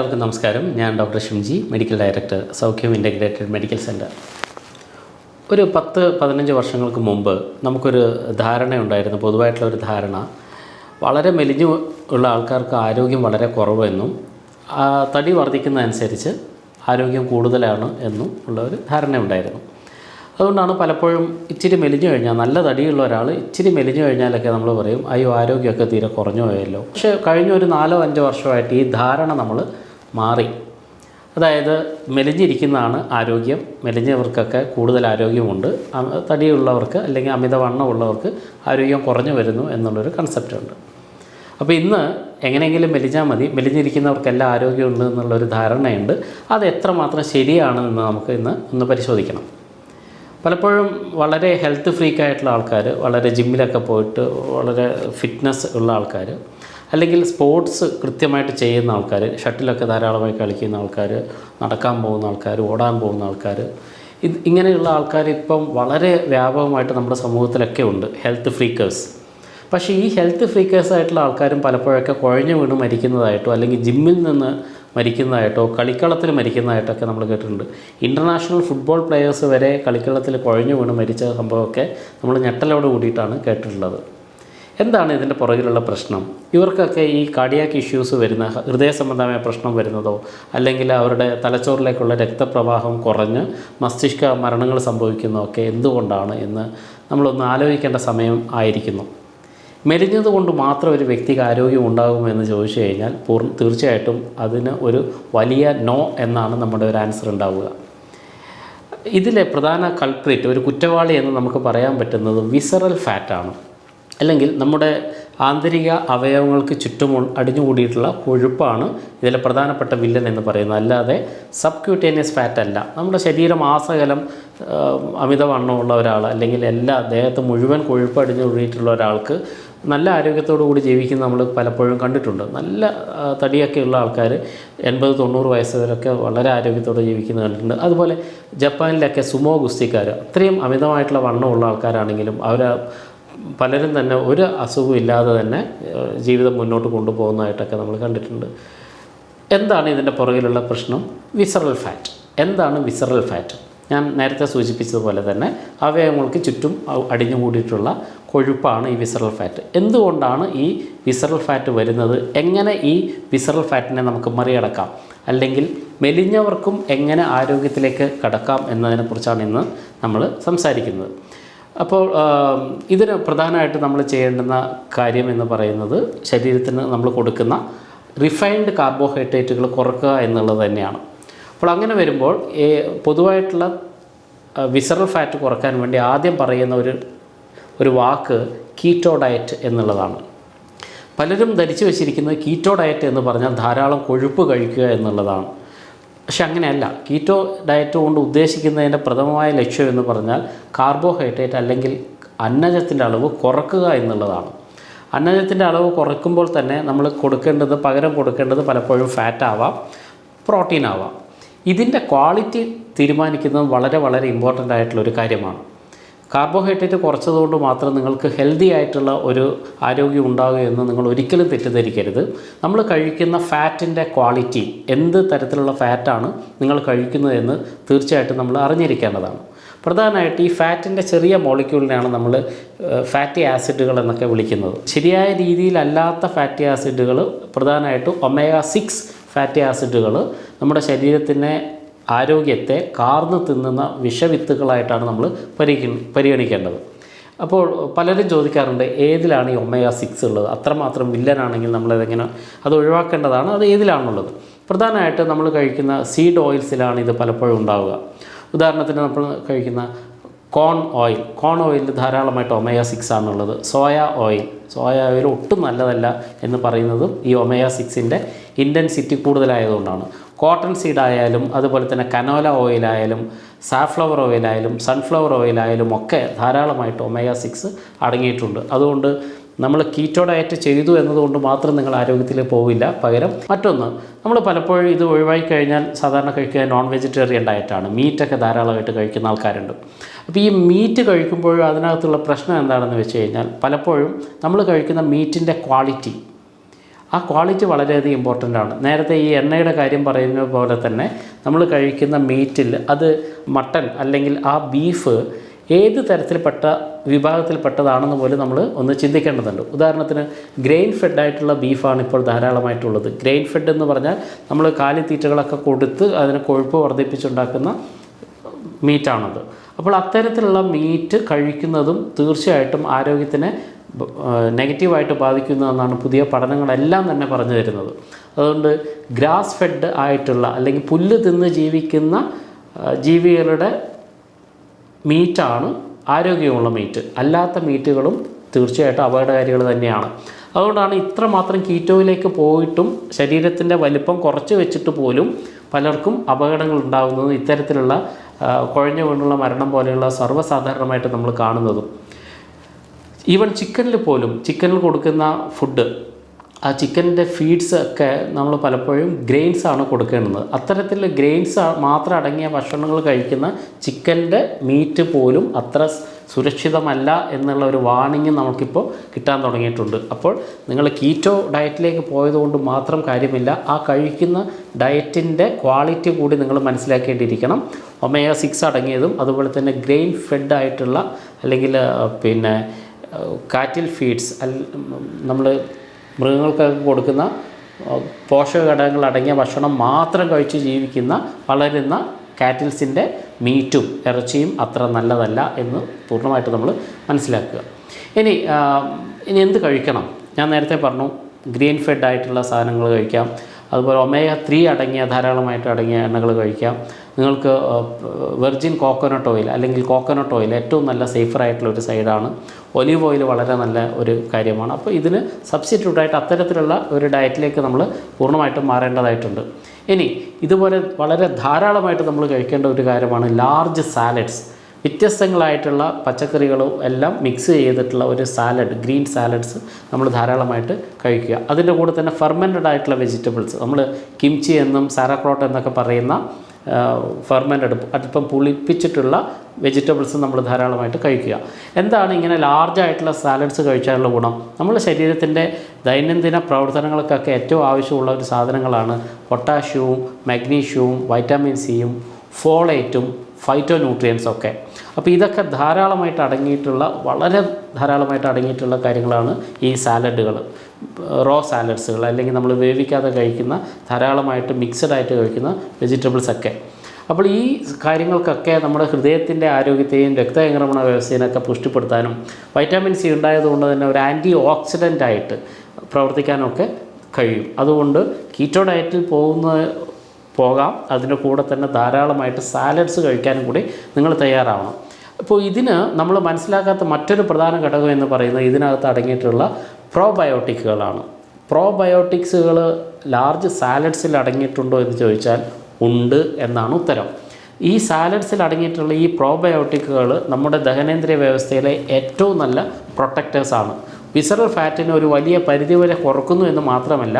എല്ലാവർക്കും നമസ്കാരം. ഞാൻ doctor Shimji medical director Soukhyam integrated medical centre ഒരു പത്ത് പതിനഞ്ച് വർഷങ്ങൾക്ക് മുമ്പ് നമുക്കൊരു ധാരണയുണ്ടായിരുന്നു പൊതുവായിട്ടുള്ള ഒരു ധാരണ. വളരെ മെലിഞ്ഞു ഉള്ള ആൾക്കാർക്ക് ആരോഗ്യം വളരെ കുറവെന്നും തടി വർദ്ധിക്കുന്നതനുസരിച്ച് ആരോഗ്യം കൂടുതലാണ് എന്നും ഉള്ള ഒരു ധാരണയുണ്ടായിരുന്നു അതുകൊണ്ടാണ് പലപ്പോഴും ഇച്ചിരി മെലിഞ്ഞു കഴിഞ്ഞാൽ നല്ല തടിയുള്ള ഒരാൾ ഇച്ചിരി മെലിഞ്ഞു കഴിഞ്ഞാലൊക്കെ നമ്മൾ പറയും അയ്യോ ആരോഗ്യമൊക്കെ തീരെ കുറഞ്ഞു പോയല്ലോ. പക്ഷേ കഴിഞ്ഞ ഒരു നാലോ അഞ്ചോ വർഷമായിട്ട് ഈ ധാരണ നമ്മൾ മാറി. അതായത് മെലിഞ്ഞിരിക്കുന്നതാണ് ആരോഗ്യം. മെലിഞ്ഞവർക്കൊക്കെ കൂടുതൽ ആരോഗ്യമുണ്ട്. തടിയുള്ളവർക്ക് അല്ലെങ്കിൽ അമിതവണ്ണമുള്ളവർക്ക് ആരോഗ്യം കുറഞ്ഞു വരുന്നു എന്നുള്ളൊരു കൺസെപ്റ്റ് ഉണ്ട്. അപ്പോൾ ഇന്ന് എങ്ങനെയെങ്കിലും മെലിഞ്ഞാൽ മതി. മെലിഞ്ഞിരിക്കുന്നവർക്കെല്ലാം ആരോഗ്യമുണ്ട് എന്നുള്ളൊരു ധാരണയുണ്ട്. അത് എത്രമാത്രം ശരിയാണ് എന്ന് നമുക്ക് ഇന്ന് ഒന്ന് പരിശോധിക്കണം. പലപ്പോഴും വളരെ ഹെൽത്ത് ഫ്രീക്ക് ആയിട്ടുള്ള ആൾക്കാർ വളരെ ജിമ്മിലൊക്കെ പോയിട്ട് വളരെ ഫിറ്റ്നസ് ഉള്ള ആൾക്കാർ അല്ലെങ്കിൽ സ്പോർട്സ് കൃത്യമായിട്ട് ചെയ്യുന്ന ആൾക്കാർ ഷട്ടിലൊക്കെ ധാരാളമായി കളിക്കുന്ന ആൾക്കാർ നടക്കാൻ പോകുന്ന ആൾക്കാർ ഓടാൻ പോകുന്ന ആൾക്കാർ ഇത് ഇങ്ങനെയുള്ള ആൾക്കാർ ഇപ്പം വളരെ വ്യാപകമായിട്ട് നമ്മുടെ സമൂഹത്തിലൊക്കെ ഉണ്ട്. ഹെൽത്ത് ഫ്രീക്കേഴ്സ് പക്ഷേ ഈ ഹെൽത്ത് ഫ്രീക്കേഴ്സ് ആയിട്ടുള്ള ആൾക്കാരും പലപ്പോഴൊക്കെ കുഴഞ്ഞു വീണ് മരിക്കുന്നതായിട്ടോ അല്ലെങ്കിൽ ജിമ്മിൽ നിന്ന് മരിക്കുന്നതായിട്ടോ കളിക്കളത്തിൽ മരിക്കുന്നതായിട്ടൊക്കെ നമ്മൾ കേട്ടിട്ടുണ്ട്. ഇന്റർനാഷണൽ ഫുട്ബോൾ പ്ലെയേഴ്സ് വരെ കളിക്കളത്തിൽ കുഴഞ്ഞു വീണ് മരിച്ച സംഭവമൊക്കെ നമ്മൾ ഞെട്ടലോട് കൂടിയിട്ടാണ് കേട്ടിട്ടുള്ളത്. എന്താണ് ഇതിന്റെ പുറകിലുള്ള പ്രശ്നം? ഇവർക്കൊക്കെ ഈ കാർഡിയാക്ക് ഇഷ്യൂസ് വരുന്ന ഹൃദയ സംബന്ധമായ പ്രശ്നം വരുന്നതോ അല്ലെങ്കിൽ അവരുടെ തലച്ചോറിലേക്കുള്ള രക്തപ്രവാഹം കുറഞ്ഞ് മസ്തിഷ്ക മരണങ്ങൾ സംഭവിക്കുന്നതൊക്കെ എന്തുകൊണ്ടാണ് എന്ന് നമ്മളൊന്ന് ആലോചിക്കേണ്ട സമയം ആയിരിക്കുന്നു. മെലിഞ്ഞതുകൊണ്ട് മാത്രം ഒരു വ്യക്തിക്ക് ആരോഗ്യം ഉണ്ടാകുമെന്ന് ചോദിച്ചു കഴിഞ്ഞാൽ പൂർണ തീർച്ചയായിട്ടും അതിന് ഒരു വലിയ നോ എന്നാണ് നമ്മുടെ ഒരു ആൻസർ ഉണ്ടാവുക. ഇതിലെ പ്രധാന കൾപ്രിറ്റ് ഒരു കുറ്റവാളി എന്ന് നമുക്ക് പറയാൻ പറ്റുന്നത് വിസറൽ ഫാറ്റാണ് അല്ലെങ്കിൽ നമ്മുടെ ആന്തരിക അവയവങ്ങൾക്ക് ചുറ്റും അടിഞ്ഞുകൂടിയിട്ടുള്ള കൊഴുപ്പാണ് ഇതിലെ പ്രധാനപ്പെട്ട വില്ലൻ എന്ന് പറയുന്നത്. അല്ലാതെ സബ് ക്യൂട്ടേനിയസ് ഫാറ്റ് അല്ല. നമ്മുടെ ശരീരം ആസകലം അമിതവണ്ണമുള്ള ഒരാൾ അല്ലെങ്കിൽ എല്ലാ ദേഹത്ത് മുഴുവൻ കൊഴുപ്പ് അടിഞ്ഞുകൂടിയിട്ടുള്ള ഒരാൾക്ക് നല്ല ആരോഗ്യത്തോടു കൂടി ജീവിക്കുന്ന നമ്മൾ പലപ്പോഴും കണ്ടിട്ടുണ്ട്. നല്ല തടിയൊക്കെയുള്ള ആൾക്കാർ എൺപത് തൊണ്ണൂറ് വയസ്സ് വരെയൊക്കെ വളരെ ആരോഗ്യത്തോടെ ജീവിക്കുന്നത് കണ്ടിട്ടുണ്ട്. അതുപോലെ ജപ്പാനിലൊക്കെ സുമോ ഗുസ്തിക്കാർ അത്രയും അമിതമായിട്ടുള്ള വണ്ണമുള്ള ആൾക്കാരാണെങ്കിലും അവർ പലരും തന്നെ ഒരു അസുഖവും ഇല്ലാതെ തന്നെ ജീവിതം മുന്നോട്ട് കൊണ്ടുപോകുന്നതായിട്ടൊക്കെ നമ്മൾ കണ്ടിട്ടുണ്ട്. എന്താണ് ഇതിന്റെ പുറകിലുള്ള പ്രശ്നം? വിസറൽ ഫാറ്റ് എന്താണ് വിസറൽ ഫാറ്റ് ഞാൻ നേരത്തെ സൂചിപ്പിച്ചതുപോലെ തന്നെ അവയവങ്ങൾക്ക് ചുറ്റും അടിഞ്ഞു അടിഞ്ഞുകൂടിയിട്ടുള്ള കൊഴുപ്പാണ് ഈ വിസറൽ ഫാറ്റ് എന്തുകൊണ്ടാണ് ഈ വിസറൽ ഫാറ്റ് വരുന്നത്? എങ്ങനെ ഈ വിസറൽ ഫാറ്റിനെ നമുക്ക് മറികടക്കാം? അല്ലെങ്കിൽ മെലിഞ്ഞവർക്കും എങ്ങനെ ആരോഗ്യത്തിലേക്ക് കടക്കാം എന്നതിനെക്കുറിച്ചാണ് ഇന്ന് നമ്മൾ സംസാരിക്കുന്നത്. അപ്പോൾ ഇതിന് പ്രധാനമായിട്ട് നമ്മൾ ചെയ്യേണ്ടുന്ന കാര്യം എന്ന് പറയുന്നത് ശരീരത്തിന് നമ്മൾ കൊടുക്കുന്ന റിഫൈൻഡ് കാർബോഹൈഡ്രേറ്റുകൾ കുറക്കുക എന്നുള്ളത് തന്നെയാണ്. അപ്പോൾ അങ്ങനെ വരുമ്പോൾ പൊതുവായിട്ടുള്ള വിസറൽ ഫാറ്റ് കുറയ്ക്കാൻ വേണ്ടി ആദ്യം പറയുന്ന ഒരു ഒരു വാക്ക് കീറ്റോ ഡയറ്റ് എന്നുള്ളതാണ്. പലരും ധരിച്ചു വച്ചിരിക്കുന്നത് കീറ്റോ ഡയറ്റ് എന്ന് പറഞ്ഞാൽ ധാരാളം കൊഴുപ്പ് കഴിക്കുക എന്നുള്ളതാണ്. പക്ഷെ അങ്ങനെയല്ല. കീറ്റോ ഡയറ്റ് കൊണ്ട് ഉദ്ദേശിക്കുന്നതിന്റെ പ്രഥമമായ ലക്ഷ്യം എന്ന് പറഞ്ഞാൽ കാർബോഹൈഡ്രേറ്റ് അല്ലെങ്കിൽ അന്നജത്തിന്റെ അളവ് കുറക്കുക എന്നുള്ളതാണ്. അന്നജത്തിന്റെ അളവ് കുറയ്ക്കുമ്പോൾ തന്നെ നമ്മൾ കൊടുക്കേണ്ടത് പകരം കൊടുക്കേണ്ടത് പലപ്പോഴും ഫാറ്റ് ആവാം പ്രോട്ടീൻ ആവാം. ഇതിന്റെ ക്വാളിറ്റി തീരുമാനിക്കുന്നത് വളരെ വളരെ ഇമ്പോർട്ടന്റ് ആയിട്ടുള്ള ഒരു കാര്യമാണ്. കാർബോഹൈഡ്രേറ്റ് കുറച്ചതുകൊണ്ട് മാത്രം നിങ്ങൾക്ക് ഹെൽത്തി ആയിട്ടുള്ള ഒരു ആരോഗ്യം ഉണ്ടാകുക എന്ന് നിങ്ങൾ ഒരിക്കലും തെറ്റിദ്ധരിക്കരുത്. നമ്മൾ കഴിക്കുന്ന ഫാറ്റിന്റെ ക്വാളിറ്റി എന്ത് തരത്തിലുള്ള ഫാറ്റാണ് നിങ്ങൾ കഴിക്കുന്നതെന്ന് തീർച്ചയായിട്ടും നമ്മൾ അറിഞ്ഞിരിക്കേണ്ടതാണ്. പ്രധാനമായിട്ട് ഈ ഫാറ്റിന്റെ ചെറിയ മോളിക്യൂളിനെയാണ് നമ്മൾ ഫാറ്റി ആസിഡുകൾ എന്നൊക്കെ വിളിക്കുന്നത്. ശരിയായ രീതിയിലല്ലാത്ത ഫാറ്റി ആസിഡുകൾ പ്രധാനമായിട്ടും ഒമേഗ സിക്സ് ഫാറ്റി ആസിഡുകൾ നമ്മുടെ ശരീരത്തിനെ ആരോഗ്യത്തെ കാർന്ന് തിന്നുന്ന വിഷവിത്തുകളായിട്ടാണ് നമ്മൾ പരിഗണി പരിഗണിക്കേണ്ടത്. അപ്പോൾ പലരും ചോദിക്കാറുണ്ട് ഏതിലാണ് ഈ ഒമേഗ സിക്സ് ഉള്ളത്? അത്രമാത്രം വില്ലനാണെങ്കിൽ നമ്മളതെങ്ങനെ അത് ഒഴിവാക്കേണ്ടതാണ്? അത് ഏതിലാണുള്ളത്? പ്രധാനമായിട്ട് നമ്മൾ കഴിക്കുന്ന സീഡ് ഓയിൽസിലാണ് ഇത് പലപ്പോഴും ഉണ്ടാവുക. ഉദാഹരണത്തിന് നമ്മൾ കഴിക്കുന്ന കോൺ ഓയിൽ കോൺ ഓയിലിൽ ധാരാളമായിട്ട് ഒമേഗ സിക്സ് ആണുള്ളത്. സോയ ഓയിൽ സോയ ഓയിൽ ഒട്ടും നല്ലതല്ല എന്ന് പറയുന്നതും ഈ ഒമേഗ സിക്സിന്റെ ഇന്റൻസിറ്റി കൂടുതലായതുകൊണ്ടാണ്. കോട്ടൺ സീഡ് ആയാലും അതുപോലെ തന്നെ കനോല ഓയിലായാലും സാഫ്ലവർ ഓയിലായാലും സൺഫ്ലവർ ഓയിലായാലും ഒക്കെ ധാരാളമായിട്ട് ഒമേഗ സിക്സ് അടങ്ങിയിട്ടുണ്ട്. അതുകൊണ്ട് നമ്മൾ കീറ്റോ ഡയറ്റ് ചെയ്തു എന്നതുകൊണ്ട് മാത്രം നിങ്ങൾ ആരോഗ്യത്തിൽ പോവില്ല. പകരം മറ്റൊന്ന് നമ്മൾ പലപ്പോഴും ഇത് ഒഴിവാക്കി കഴിഞ്ഞാൽ സാധാരണ കഴിക്കുക നോൺ വെജിറ്റേറിയൻ ഡയറ്റാണ് മീറ്റൊക്കെ ധാരാളമായിട്ട് കഴിക്കുന്ന ആൾക്കാരുണ്ട്. അപ്പോൾ ഈ മീറ്റ് കഴിക്കുമ്പോഴും അതിനകത്തുള്ള പ്രശ്നം എന്താണെന്ന് വെച്ച് കഴിഞ്ഞാൽ പലപ്പോഴും നമ്മൾ കഴിക്കുന്ന മീറ്റിന്റെ ക്വാളിറ്റി ആ ക്വാളിറ്റി വളരെയധികം ഇമ്പോർട്ടന്റ് ആണ്. നേരത്തെ ഈ എണ്ണയുടെ കാര്യം പറയുന്ന പോലെ തന്നെ നമ്മൾ കഴിക്കുന്ന മീറ്റിൽ അത് മട്ടൺ അല്ലെങ്കിൽ ആ ബീഫ് ഏത് തരത്തിൽപ്പെട്ട വിഭാഗത്തിൽപ്പെട്ടതാണെന്ന് പോലും നമ്മൾ ഒന്ന് ചിന്തിക്കേണ്ടതുണ്ട്. ഉദാഹരണത്തിന് ഗ്രെയിൻ ഫെഡ് ആയിട്ടുള്ള ബീഫാണ് ഇപ്പോൾ ധാരാളമായിട്ടുള്ളത്. ഗ്രെയിൻ ഫെഡ് എന്ന് പറഞ്ഞാൽ നമ്മൾ കാലിത്തീറ്റകളൊക്കെ കൊടുത്ത് അതിന് കൊഴുപ്പ് വർദ്ധിപ്പിച്ചുണ്ടാക്കുന്ന മീറ്റാണത് അപ്പോൾ അത്തരത്തിലുള്ള മീറ്റ് കഴിക്കുന്നതും തീർച്ചയായിട്ടും ആരോഗ്യത്തിനെ നെഗറ്റീവായിട്ട് ബാധിക്കുന്നു എന്നാണ് പുതിയ പഠനങ്ങളെല്ലാം തന്നെ പറഞ്ഞു തരുന്നത്. അതുകൊണ്ട് ഗ്രാസ് ഫെഡ് ആയിട്ടുള്ള അല്ലെങ്കിൽ പുല്ല് തിന്ന് ജീവിക്കുന്ന ജീവികളുടെ മീറ്റാണ് ആരോഗ്യമുള്ള മീറ്റ് അല്ലാത്ത മീറ്റുകളും തീർച്ചയായിട്ടും അപകടകാരികൾ തന്നെയാണ്. അതുകൊണ്ടാണ് ഇത്രമാത്രം കീറ്റോയിലേക്ക് പോയിട്ടും ശരീരത്തിന്റെ വലിപ്പം കുറച്ച് വെച്ചിട്ട് പോലും പലർക്കും അപകടങ്ങൾ ഉണ്ടാകുന്നത് ഇത്തരത്തിലുള്ള കുഴഞ്ഞു വീണുള്ള മരണം പോലെയുള്ള സർവസാധാരണമായിട്ട് നമ്മൾ കാണുന്നതും. ഈവൻ ചിക്കനിൽ പോലും ചിക്കനിൽ കൊടുക്കുന്ന ഫുഡ് ആ ചിക്കന്റെ ഫീഡ്സ് ഒക്കെ നമ്മൾ പലപ്പോഴും ഗ്രെയിൻസ് ആണ് കൊടുക്കേണ്ടത്. അത്തരത്തിൽ ഗ്രെയിൻസ് മാത്രം അടങ്ങിയ ഭക്ഷണങ്ങൾ കഴിക്കുന്ന ചിക്കന്റെ മീറ്റ് പോലും അത്ര സുരക്ഷിതമല്ല എന്നുള്ള ഒരു വാണിംഗ് നമുക്കിപ്പോൾ കിട്ടാൻ തുടങ്ങിയിട്ടുണ്ട്. അപ്പോൾ നിങ്ങൾ കീറ്റോ ഡയറ്റിലേക്ക് പോയതുകൊണ്ട് മാത്രം കാര്യമില്ല. ആ കഴിക്കുന്ന ഡയറ്റിന്റെ ക്വാളിറ്റി കൂടി നിങ്ങൾ മനസ്സിലാക്കേണ്ടിയിരിക്കണം. ഒമേഗ സിക്സ് അടങ്ങിയതും അതുപോലെ തന്നെ ഗ്രെയിൻ ഫെഡ് ആയിട്ടുള്ള അല്ലെങ്കിൽ പിന്നെ കാറ്റിൽ ഫീഡ്സ് നമ്മൾ മൃഗങ്ങൾക്കൊക്കെ കൊടുക്കുന്ന പോഷക ഘടകങ്ങൾ അടങ്ങിയ ഭക്ഷണം മാത്രം കഴിച്ച് ജീവിക്കുന്ന വളരുന്ന കാറ്റിൽസിന്റെ മീറ്റും ഇറച്ചിയും അത്ര നല്ലതല്ല എന്ന് പൂർണമായിട്ട് നമ്മൾ മനസ്സിലാക്കുക. ഇനി ഇനി എന്ത് കഴിക്കണം? ഞാൻ നേരത്തെ പറഞ്ഞു ഗ്രീൻ ഫെഡ് ആയിട്ടുള്ള സാധനങ്ങൾ കഴിക്കാം. അതുപോലെ ഒമേഗ ത്രീ അടങ്ങിയ ധാരാളമായിട്ട് അടങ്ങിയ എണ്ണകൾ കഴിക്കാം. നിങ്ങൾക്ക് വെർജിൻ കോക്കനട്ട് ഓയിൽ അല്ലെങ്കിൽ കോക്കനട്ട് ഓയിൽ ഏറ്റവും നല്ല സേഫർ ഒരു സൈഡാണ് ഒലിവ് ഓയിൽ വളരെ നല്ല ഒരു കാര്യമാണ്. അപ്പോൾ ഇതിന് സബ്സ്റ്റിറ്റ്യൂട്ടായിട്ട് അത്തരത്തിലുള്ള ഒരു ഡയറ്റിലേക്ക് നമ്മൾ പൂർണമായിട്ടും മാറേണ്ടതായിട്ടുണ്ട്. ഇനി ഇതുപോലെ വളരെ ധാരാളമായിട്ട് നമ്മൾ കഴിക്കേണ്ട ഒരു കാര്യമാണ് ലാർജ് സാലഡ്സ് വ്യത്യസ്തങ്ങളായിട്ടുള്ള പച്ചക്കറികളും എല്ലാം മിക്സ് ചെയ്തിട്ടുള്ള ഒരു സാലഡ് ഗ്രീൻ സാലഡ്സ് നമ്മൾ ധാരാളമായിട്ട് കഴിക്കുക. അതിന്റെ കൂടെ തന്നെ ഫെർമെന്റഡ് ആയിട്ടുള്ള വെജിറ്റബിൾസ് നമ്മൾ കിംച്ചി എന്നും സാരാക്രോട്ട് എന്നൊക്കെ പറയുന്ന ഫെർമെന്റഡ് അതിപ്പം പുളിപ്പിച്ചിട്ടുള്ള വെജിറ്റബിൾസ് നമ്മൾ ധാരാളമായിട്ട് കഴിക്കുക. എന്താണ് ഇങ്ങനെ ലാർജ് ആയിട്ടുള്ള സാലഡ്സ് കഴിച്ചാലുള്ള ഗുണം? നമ്മുടെ ശരീരത്തിന്റെ ദൈനംദിന പ്രവർത്തനങ്ങൾക്കൊക്കെ ഏറ്റവും ആവശ്യമുള്ള ഒരു സാധനങ്ങളാണ് പൊട്ടാഷ്യവും മഗ്നീഷ്യവും വൈറ്റാമിൻ സിയും ഫോളേറ്റും ഫൈറ്റോ ന്യൂട്രിയൻസ് ഒക്കെ. അപ്പോൾ ഇതൊക്കെ ധാരാളമായിട്ട് അടങ്ങിയിട്ടുള്ള വളരെ ധാരാളമായിട്ട് അടങ്ങിയിട്ടുള്ള കാര്യങ്ങളാണ് ഈ സാലഡുകൾ. റോ സാലഡ്സുകൾ അല്ലെങ്കിൽ നമ്മൾ വേവിക്കാതെ കഴിക്കുന്ന ധാരാളമായിട്ട് മിക്സഡ് ആയിട്ട് കഴിക്കുന്ന വെജിറ്റബിൾസ് ഒക്കെ. അപ്പോൾ ഈ കാര്യങ്ങൾക്കൊക്കെ നമ്മുടെ ഹൃദയത്തിന്റെ ആരോഗ്യത്തെയും രക്തചംക്രമണ വ്യവസ്ഥയെയൊക്കെ പുഷ്ടിപ്പെടുത്താനും വൈറ്റാമിൻ സി ഉണ്ടായതുകൊണ്ട് തന്നെ ഒരു ആന്റി ഓക്സിഡന്റ് ആയിട്ട് പ്രവർത്തിക്കാനൊക്കെ കഴിയും. അതുകൊണ്ട് കീറ്റോ ഡയറ്റിൽ പോകുന്ന പോകാം. അതിന്റെ കൂടെ തന്നെ ധാരാളമായിട്ട് സാലഡ്സ് കഴിക്കാനും കൂടി നിങ്ങൾ തയ്യാറാവണം. അപ്പോൾ ഇതിന് നമ്മൾ മനസ്സിലാക്കാത്ത മറ്റൊരു പ്രധാന ഘടകം എന്ന് പറയുന്നത് ഇതിനകത്ത് അടങ്ങിയിട്ടുള്ള പ്രോബയോട്ടിക്കുകളാണ് പ്രോബയോട്ടിക്സുകൾ ലാർജ് സാലഡ്സിൽ അടങ്ങിയിട്ടുണ്ടോ എന്ന് ചോദിച്ചാൽ ഉണ്ട് എന്നാണ് ഉത്തരം. ഈ സാലഡ്സിൽ അടങ്ങിയിട്ടുള്ള ഈ പ്രോബയോട്ടിക്കുകൾ നമ്മുടെ ദഹനേന്ദ്രിയ വ്യവസ്ഥയിലെ ഏറ്റവും നല്ല പ്രൊട്ടക്റ്റേഴ്സാണ് വിസറൽ ഫാറ്റിനെ ഒരു വലിയ പരിധിവരെ കുറക്കുന്നു എന്ന് മാത്രമല്ല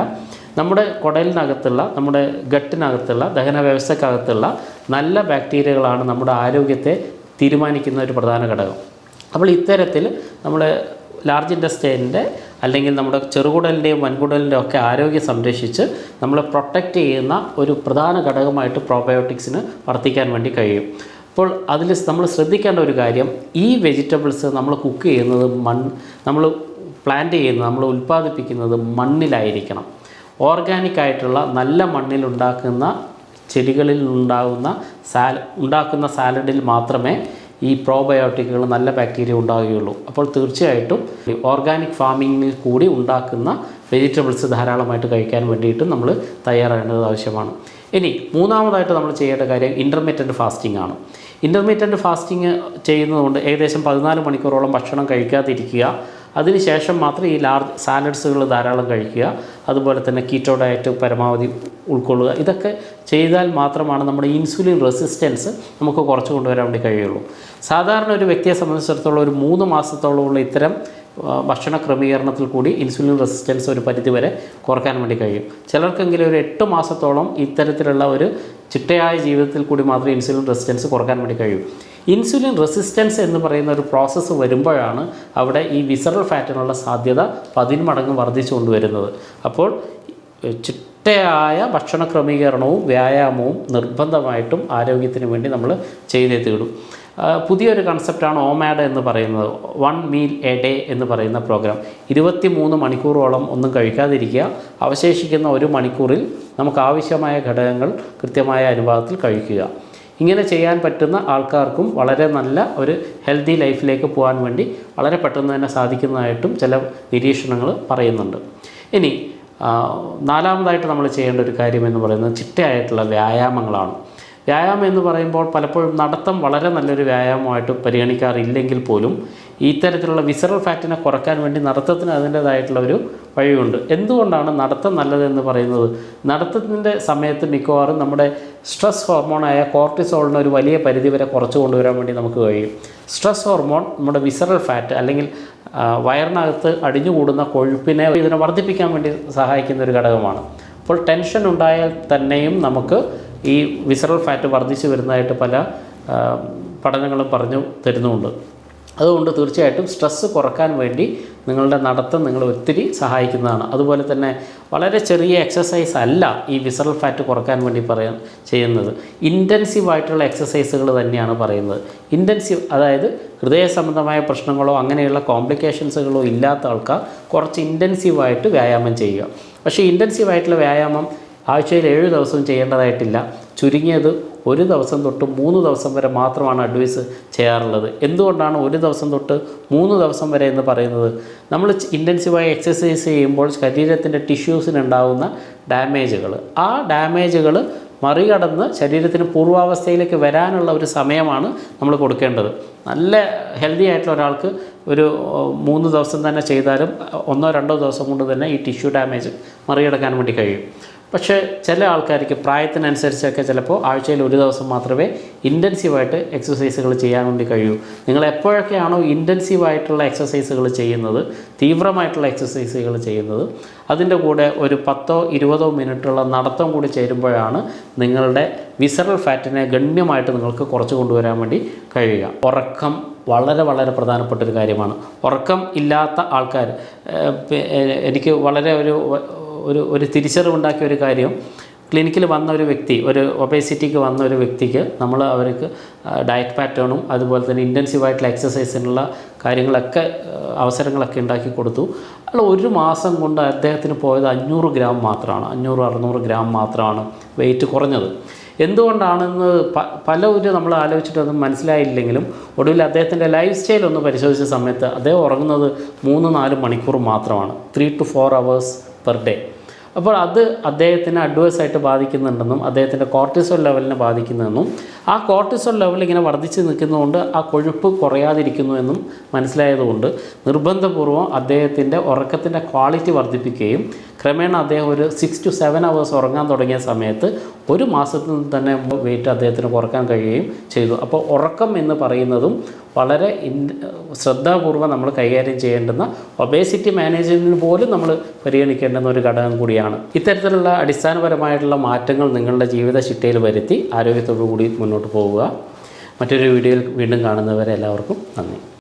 നമ്മുടെ കുടലിനകത്തുള്ള നമ്മുടെ ഗട്ടിനകത്തുള്ള ദഹന വ്യവസ്ഥക്കകത്തുള്ള നല്ല ബാക്ടീരിയകളാണ് നമ്മുടെ ആരോഗ്യത്തെ തീരുമാനിക്കുന്ന ഒരു പ്രധാന ഘടകം. അപ്പോൾ ഇത്തരത്തിൽ നമ്മൾ ലാർജ് ഇൻഡസ്റ്റൈനിന്റെ അല്ലെങ്കിൽ നമ്മുടെ ചെറുകുടലിന്റെയും വൻകുടലിന്റെയും ഒക്കെ ആരോഗ്യം സംരക്ഷിച്ച് നമ്മളെ പ്രൊട്ടക്റ്റ് ചെയ്യുന്ന ഒരു പ്രധാന ഘടകമായിട്ട് പ്രോബയോട്ടിക്സിന് വർത്തിക്കാൻ വേണ്ടി കഴിയും. അപ്പോൾ അതിൽ നമ്മൾ ശ്രദ്ധിക്കേണ്ട ഒരു കാര്യം ഈ വെജിറ്റബിൾസ് നമ്മൾ കുക്ക് ചെയ്യുന്നത് മൺ നമ്മൾ പ്ലാന്റ് ചെയ്യുന്നത് നമ്മൾ ഉൽപ്പാദിപ്പിക്കുന്നത് മണ്ണിലായിരിക്കണം. ഓർഗാനിക് ആയിട്ടുള്ള നല്ല മണ്ണിൽ ഉണ്ടാക്കുന്ന ചെടികളിൽ ഉണ്ടാകുന്ന സാല ഉണ്ടാക്കുന്ന സാലഡിൽ മാത്രമേ ഈ പ്രോബയോട്ടിക്കുകൾ നല്ല ബാക്ടീരിയ ഉണ്ടാവുകയുള്ളൂ. അപ്പോൾ തീർച്ചയായിട്ടും ഓർഗാനിക് ഫാമിങ്ങിൽ കൂടി ഉണ്ടാക്കുന്ന വെജിറ്റബിൾസ് ധാരാളമായിട്ട് കഴിക്കാൻ വേണ്ടിയിട്ട് നമ്മൾ തയ്യാറാകേണ്ടത് ആവശ്യമാണ്. ഇനി മൂന്നാമതായിട്ട് നമ്മൾ ചെയ്യേണ്ട കാര്യം ഇന്റർമീഡിയറ്റ് ഫാസ്റ്റിംഗ് ആണ്. ഇന്റർമീഡിയറ്റ് ഫാസ്റ്റിംഗ് ചെയ്യുന്നതുകൊണ്ട് ഏകദേശം പതിനാല് മണിക്കൂറോളം ഭക്ഷണം കഴിക്കാതിരിക്കുക അതിനുശേഷം മാത്രം ഈ ലാർജ് സാലഡ്സുകൾ ധാരാളം കഴിക്കുക. അതുപോലെ തന്നെ കീറ്റോ ഡയറ്റ് പരമാവധി ഉൾക്കൊള്ളുക. ഇതൊക്കെ ചെയ്താൽ മാത്രമാണ് നമ്മുടെ ഇൻസുലിൻ റെസിസ്റ്റൻസ് നമുക്ക് കുറച്ച് കൊണ്ടുവരാൻ വേണ്ടി കഴിയുള്ളൂ. സാധാരണ ഒരു വ്യക്തിയെ സംബന്ധിച്ചിടത്തോളം ഒരു മൂന്ന് മാസത്തോളമുള്ള ഇത്തരം ഭക്ഷണ ക്രമീകരണത്തിൽ കൂടി ഇൻസുലിൻ റെസിസ്റ്റൻസ് ഒരു പരിധിവരെ കുറയ്ക്കാൻ വേണ്ടി കഴിയും. ചിലർക്കെങ്കിലും ഒരു എട്ട് മാസത്തോളം ഇത്തരത്തിലുള്ള ഒരു ചിട്ടയായ ജീവിതത്തിൽ കൂടി മാത്രമേ ഇൻസുലിൻ റെസിസ്റ്റൻസ് കുറയ്ക്കാൻ വേണ്ടി കഴിയൂ. ഇൻസുലിൻ റെസിസ്റ്റൻസ് എന്ന് പറയുന്ന ഒരു പ്രോസസ്സ് വരുമ്പോഴാണ് അവിടെ ഈ വിസറൽ ഫാറ്റിനുള്ള സാധ്യത പതിന്മടങ്ങ് വർദ്ധിച്ചു കൊണ്ടുവരുന്നത്. അപ്പോൾ ചിട്ടയായ ഭക്ഷണ ക്രമീകരണവും വ്യായാമവും നിർബന്ധമായിട്ടും ആരോഗ്യത്തിന് വേണ്ടി നമ്മൾ ചെയ്തേ തീടും പുതിയൊരു കൺസെപ്റ്റാണ് ഓമാഡ് എന്ന് പറയുന്നത്. വൺ മീൽ എ ഡേ എന്ന് പറയുന്ന പ്രോഗ്രാം ഇരുപത്തി മൂന്ന് മണിക്കൂറോളം ഒന്നും കഴിക്കാതിരിക്കുക. അവശേഷിക്കുന്ന ഒരു മണിക്കൂറിൽ നമുക്ക് ആവശ്യമായ ഘടകങ്ങൾ കൃത്യമായ അനുപാതത്തിൽ കഴിക്കുക. ഇങ്ങനെ ചെയ്യാൻ പറ്റുന്ന ആൾക്കാർക്കും വളരെ നല്ല ഒരു ഹെൽത്തി ലൈഫിലേക്ക് പോകാൻ വേണ്ടി വളരെ പെട്ടെന്ന് തന്നെ സാധിക്കുന്നതായിട്ടും ചില നിരീക്ഷണങ്ങൾ പറയുന്നുണ്ട്. ഇനി നാലാമതായിട്ട് നമ്മൾ ചെയ്യേണ്ട ഒരു കാര്യം എന്ന് പറയുന്നത് ചിട്ടയായിട്ടുള്ള വ്യായാമങ്ങളാണ്. വ്യായാമം എന്ന് പറയുമ്പോൾ പലപ്പോഴും നടത്തം വളരെ നല്ലൊരു വ്യായാമമായിട്ട് പരിഗണിക്കാറില്ലെങ്കിൽ പോലും ഇത്തരത്തിലുള്ള വിസറൽ ഫാറ്റിനെ കുറയ്ക്കാൻ വേണ്ടി നടത്തത്തിന് അതിന്റേതായിട്ടുള്ള ഒരു വഴിയുണ്ട്. എന്തുകൊണ്ടാണ് നടത്തം നല്ലതെന്ന് പറയുന്നത്? നടത്തത്തിന്റെ സമയത്ത് മിക്കവാറും നമ്മുടെ സ്ട്രെസ് ഹോർമോണായ കോർട്ടിസോളിന് ഒരു വലിയ പരിധി വരെ കുറച്ച് കൊണ്ടുവരാൻ വേണ്ടി നമുക്ക് കഴിയും. സ്ട്രെസ് ഹോർമോൺ നമ്മുടെ വിസറൽ ഫാറ്റ് അല്ലെങ്കിൽ വയറിനകത്ത് അടിഞ്ഞുകൂടുന്ന കൊഴുപ്പിനെ ഇതിനെ വർദ്ധിപ്പിക്കാൻ വേണ്ടി സഹായിക്കുന്ന ഒരു ഘടകമാണ്. അപ്പോൾ ടെൻഷൻ ഉണ്ടായാൽ തന്നെയും നമുക്ക് ഈ വിസറൽ ഫാറ്റ് വർദ്ധിച്ചു വരുന്നതായിട്ട് പല പഠനങ്ങളും പറഞ്ഞു തരുന്നുമുണ്ട്. അതുകൊണ്ട് തീർച്ചയായിട്ടും സ്ട്രെസ്സ് കുറയ്ക്കാൻ വേണ്ടി നിങ്ങളുടെ നടത്തം നിങ്ങൾ ഒത്തിരി സഹായിക്കുന്നതാണ്. അതുപോലെ തന്നെ വളരെ ചെറിയ എക്സസൈസ് അല്ല ഈ വിസറൽ ഫാറ്റ് കുറയ്ക്കാൻ വേണ്ടി പറയാൻ ചെയ്യുന്നത്. ഇന്റൻസീവ് ആയിട്ടുള്ള എക്സസൈസുകൾ തന്നെയാണ് പറയുന്നത്. ഇന്റൻസീവ് അതായത് ഹൃദയ സംബന്ധമായ പ്രശ്നങ്ങളോ അങ്ങനെയുള്ള കോംപ്ലിക്കേഷൻസുകളോ ഇല്ലാത്ത ആൾക്കാർ കുറച്ച് ഇന്റൻസീവായിട്ട് വ്യായാമം ചെയ്യുക. പക്ഷേ ഇന്റൻസീവ് ആയിട്ടുള്ള വ്യായാമം ആഴ്ചയിൽ ഏഴ് ദിവസവും ചെയ്യേണ്ടതായിട്ടില്ല. ചുരുങ്ങിയത് ഒരു ദിവസം തൊട്ട് മൂന്ന് ദിവസം വരെ മാത്രമാണ് അഡ്വൈസ് ചെയ്യാറുള്ളത്. എന്തുകൊണ്ടാണ് ഒരു ദിവസം തൊട്ട് മൂന്ന് ദിവസം വരെ എന്ന് പറയുന്നത്? നമ്മൾ ഇന്റൻസീവായി എക്സസൈസ് ചെയ്യുമ്പോൾ ശരീരത്തിന്റെ ടിഷ്യൂസിനുണ്ടാകുന്ന ഡാമേജുകൾ ആ ഡാമേജുകൾ മറികടന്ന് ശരീരത്തിന് പൂർവാവസ്ഥയിലേക്ക് വരാനുള്ള ഒരു സമയമാണ് നമ്മൾ കൊടുക്കേണ്ടത്. നല്ല ഹെൽത്തി ആയിട്ടുള്ള ഒരാൾക്ക് ഒരു മൂന്ന് ദിവസം തന്നെ ചെയ്താലും ഒന്നോ രണ്ടോ ദിവസം കൊണ്ട് തന്നെ ഈ ടിഷ്യൂ ഡാമേജ് മറികടക്കാൻ വേണ്ടി കഴിയും. പക്ഷേ ചില ആൾക്കാർക്ക് പ്രായത്തിനനുസരിച്ചൊക്കെ ചിലപ്പോൾ ആഴ്ചയിൽ ഒരു ദിവസം മാത്രമേ ഇന്റൻസീവായിട്ട് എക്സസൈസുകൾ ചെയ്യാൻ വേണ്ടി കഴിയൂ. നിങ്ങൾ എപ്പോഴൊക്കെയാണോ ഇന്റൻസീവായിട്ടുള്ള എക്സസൈസുകൾ ചെയ്യുന്നത് തീവ്രമായിട്ടുള്ള എക്സസൈസുകൾ ചെയ്യുന്നത് അതിന്റെ കൂടെ ഒരു പത്തോ ഇരുപതോ മിനിറ്റുള്ള നടത്തം കൂടി ചേരുമ്പോഴാണ് നിങ്ങളുടെ വിസറൽ ഫാറ്റിനെ ഗണ്യമായിട്ട് നിങ്ങൾക്ക് കുറച്ച് കൊണ്ടുവരാൻ വേണ്ടി കഴിയുക. ഉറക്കം വളരെ വളരെ പ്രധാനപ്പെട്ട ഒരു കാര്യമാണ്. ഉറക്കം ഇല്ലാത്ത ആൾക്കാർ എനിക്ക് വളരെ ഒരു ഒരു ഒരു തിരിച്ചറിവുണ്ടാക്കിയ ഒരു കാര്യം. ക്ലിനിക്കിൽ വന്ന ഒരു വ്യക്തി ഒരു ഒബേസിറ്റിക്ക് വന്ന ഒരു വ്യക്തിക്ക് നമ്മൾ അവർക്ക് ഡയറ്റ് പാറ്റേണും അതുപോലെ തന്നെ ഇന്റൻസീവായിട്ടുള്ള എക്സസൈസിനുള്ള കാര്യങ്ങളൊക്കെ അവസരങ്ങളൊക്കെ ഉണ്ടാക്കി കൊടുത്തു. അല്ല ഒരു മാസം കൊണ്ട് അദ്ദേഹത്തിന് പോയത് അഞ്ഞൂറ് ഗ്രാം മാത്രമാണ്. അഞ്ഞൂറ് അറുന്നൂറ് ഗ്രാം മാത്രമാണ് വെയിറ്റ് കുറഞ്ഞത്. എന്തുകൊണ്ടാണെന്ന് പ ഒരു നമ്മൾ ആലോചിച്ചിട്ടൊന്നും മനസ്സിലായില്ലെങ്കിലും ഒടുവിൽ അദ്ദേഹത്തിന്റെ ലൈഫ് സ്റ്റൈൽ ഒന്ന് പരിശോധിച്ച സമയത്ത് അദ്ദേഹം ഉറങ്ങുന്നത് മൂന്ന് നാല് മണിക്കൂർ മാത്രമാണ്. Three to four hours per day അപ്പോൾ അത് അദ്ദേഹത്തിന് അഡ്വേഴ്സായിട്ട് ബാധിക്കുന്നുണ്ടെന്നും അദ്ദേഹത്തിന്റെ കോർട്ടിസോൾ ലെവലിനെ ബാധിക്കുന്നെന്നും ആ കോർട്ടിസോൾ ലെവൽ ഇങ്ങനെ വർദ്ധിച്ച് നിൽക്കുന്നതുകൊണ്ട് ആ കൊഴുപ്പ് കുറയാതിരിക്കുന്നു എന്നും മനസ്സിലായതുകൊണ്ട് നിർബന്ധപൂർവം അദ്ദേഹത്തിന്റെ ഉറക്കത്തിന്റെ ക്വാളിറ്റി വർദ്ധിപ്പിക്കുകയും ക്രമേണ അദ്ദേഹം ഒരു സിക്സ് ടു സെവൻ അവേഴ്സ് ഉറങ്ങാൻ തുടങ്ങിയ സമയത്ത് ഒരു മാസത്തിൽ തന്നെ വെയിറ്റ് അദ്ദേഹത്തിന് കുറയ്ക്കാൻ കഴിയുകയും ചെയ്തു. അപ്പോൾ ഉറക്കം എന്ന് പറയുന്നതും വളരെ ശ്രദ്ധാപൂർവം നമ്മൾ കൈകാര്യം ചെയ്യേണ്ടുന്ന ഒബേസിറ്റി മാനേജ്മെന്റിന് പോലും നമ്മൾ പരിഗണിക്കേണ്ടുന്ന ഒരു ഘടകം കൂടിയാണ്. ഇത്തരത്തിലുള്ള അടിസ്ഥാനപരമായിട്ടുള്ള മാറ്റങ്ങൾ നിങ്ങളുടെ ജീവിത ചിട്ടയിൽ വരുത്തി ആരോഗ്യത്തോടു കൂടി മുന്നോട്ട് പോവുക. മറ്റൊരു വീഡിയോയിൽ വീണ്ടും കാണുന്നവരെ എല്ലാവർക്കും നന്ദി.